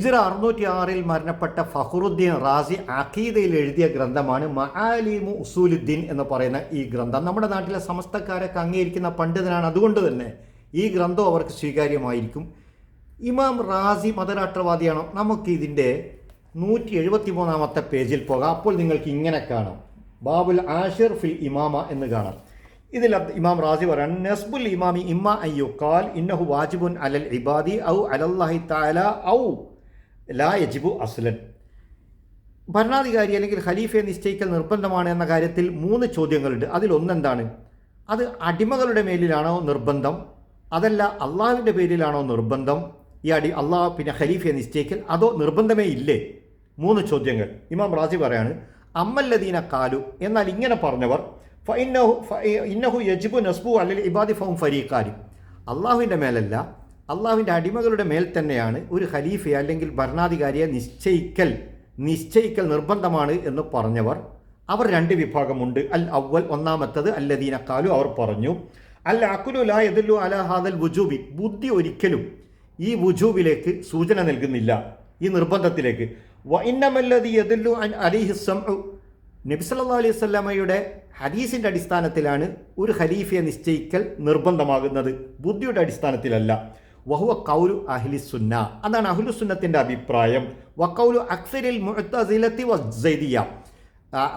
ഹിജ്റ അറുന്നൂറ്റി ആറിൽ മരണപ്പെട്ട ഫഹറുദ്ദീൻ റാസി അഖീദയിൽ എഴുതിയ ഗ്രന്ഥമാണ് മഹാലിമു ഉസൂലുദ്ദീൻ എന്ന് പറയുന്ന ഈ ഗ്രന്ഥം. നമ്മുടെ നാട്ടിലെ സമസ്തക്കാരൊക്കെ അംഗീകരിക്കുന്ന പണ്ഡിതനാണ്. അതുകൊണ്ട് തന്നെ ഈ ഗ്രന്ഥം അവർക്ക് സ്വീകാര്യമായിരിക്കും. ഇമാം റാസി മതരാഷ്ട്രവാദിയാണോ? നമുക്ക് ഇതിന്റെ നൂറ്റി എഴുപത്തി മൂന്നാമത്തെ പേജിൽ പോകാം. അപ്പോൾ നിങ്ങൾക്ക് ഇങ്ങനെ കാണാം. ബാബുൽ ആഷിർ ഫിൽ ഇമാമ എന്ന് കാണാം. ഇതിൽ ഇമാം റാസി പറയാൻ നസ്ബുൽ ഇമാമി ഇമ്മ അയ്യു കാൽ ഇന്നഹു വാജിബുൻ അലൽ ഇബാദി ഔ അലല്ലാഹി താല ഔ ലാ യജിബു അസ്ലൻ. ഭരണാധികാരി അല്ലെങ്കിൽ ഖലീഫയെ നിശ്ചയിക്കൽ നിർബന്ധമാണ് എന്ന കാര്യത്തിൽ മൂന്ന് ചോദ്യങ്ങളുണ്ട്. അതിലൊന്നെന്താണ് അത് അടിമകളുടെ മേലിലാണോ നിർബന്ധം? അതല്ല അള്ളാഹുവിന്റെ പേരിലാണോ നിർബന്ധം? ഈ അടി അള്ളാഹ് പിന്നെ ഖലീഫയെ നിശ്ചയിക്കൽ അതോ നിർബന്ധമേ ഇല്ലേ? മൂന്ന് ചോദ്യങ്ങൾ. ഇമാം റാസി പറയാണ് അമ്മല്ലദീന കാലു. എന്നാൽ ഇങ്ങനെ പറഞ്ഞവർ ഇന്നഹു യജിബു നസ്ബു അല്ലെങ്കിൽ ഇബാദി ഫൗം ഫരീഖാലി അള്ളാഹുവിന്റെ മേലല്ല അള്ളാഹുവിന്റെ അടിമകളുടെ മേൽ തന്നെയാണ് ഒരു ഖലീഫയെ അല്ലെങ്കിൽ ഭരണാധികാരിയെ നിശ്ചയിക്കൽ നിശ്ചയിക്കൽ നിർബന്ധമാണ് എന്ന് പറഞ്ഞവർ. അവർ രണ്ട് വിഭാഗമുണ്ട്. അൽ അവൽ ഒന്നാമത്തത് അല്ലദീനക്കാലു അവർ പറഞ്ഞു അൽ അക്കുലു ലാ യദുല്ലു അല ഹാദൽ വുജൂബി. ബുദ്ധി ഒരിക്കലും ഈ വുജൂബിലേക്ക് സൂചന നൽകുന്നില്ല ഈ നിർബന്ധത്തിലേക്ക്. വ ഇന്നമല്ലതി യദുല്ലു അൻ അലിഹി സംഉ നബി അലൈഹി വസല്ലമയുടെ ഹദീസിന്റെ അടിസ്ഥാനത്തിലാണ് ഒരു ഖലീഫയെ നിശ്ചയിക്കൽ നിർബന്ധമാകുന്നത്. ബുദ്ധിയുടെ അടിസ്ഥാനത്തിലല്ല. വഹുവ കൗലു അഹ്ലി സുന്ന. അതാണ് അഹ്ലു സുന്നത്തിന്റെ അഭിപ്രായം. വ കൗലു അക്സരിൽ വ സൈദിയ.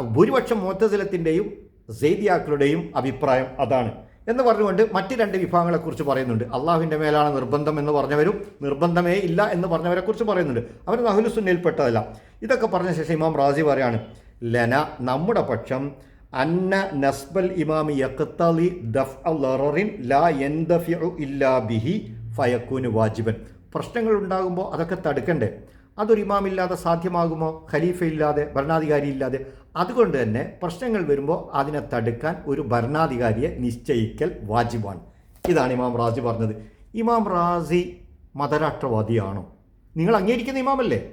ഭൂരിപക്ഷം മുഅത്തസിലത്തിന്റെയും സൈദിയാക്കളുടെയും അഭിപ്രായം അതാണ്. എന്ന് പറഞ്ഞുകൊണ്ട് മറ്റ് രണ്ട് വിഭാഗങ്ങളെക്കുറിച്ച് പറയുന്നുണ്ട്. അള്ളാഹുവിന്റെ മേലാണ് നിർബന്ധം എന്ന് പറഞ്ഞവരും നിർബന്ധമേ ഇല്ല എന്ന് പറഞ്ഞവരെക്കുറിച്ച് പറയുന്നുണ്ട്. അവർ അഹ്ലു സുന്നയിൽപ്പെട്ടതല്ല. ഇതൊക്കെ പറഞ്ഞ ശേഷം ഇമാം റാസി പറയാണ് ലന നമ്മുടെ പക്ഷം അന്ന നസ്ബൽ ഇമാമി യക്തലി ദഫ് ലാ ഇല്ലാ ബിഹി ഫയക്കൂന് വാജിബൻ. പ്രശ്നങ്ങൾ ഉണ്ടാകുമ്പോൾ അതൊക്കെ തടുക്കണ്ടേ? അതൊരു ഇമാമില്ലാതെ സാധ്യമാകുമോ? ഖലീഫയില്ലാതെ ഭരണാധികാരി ഇല്ലാതെ അതുകൊണ്ട് തന്നെ പ്രശ്നങ്ങൾ വരുമ്പോൾ അതിനെ തടുക്കാൻ ഒരു ഭരണാധികാരിയെ നിശ്ചയിക്കൽ വാജിബാണ്. ഇതാണ് ഇമാം റാസി പറഞ്ഞത്. ഇമാം റാസി മതരാഷ്ട്രവാദിയാണോ? നിങ്ങൾ അംഗീകരിക്കുന്ന ഇമാമല്ലേ?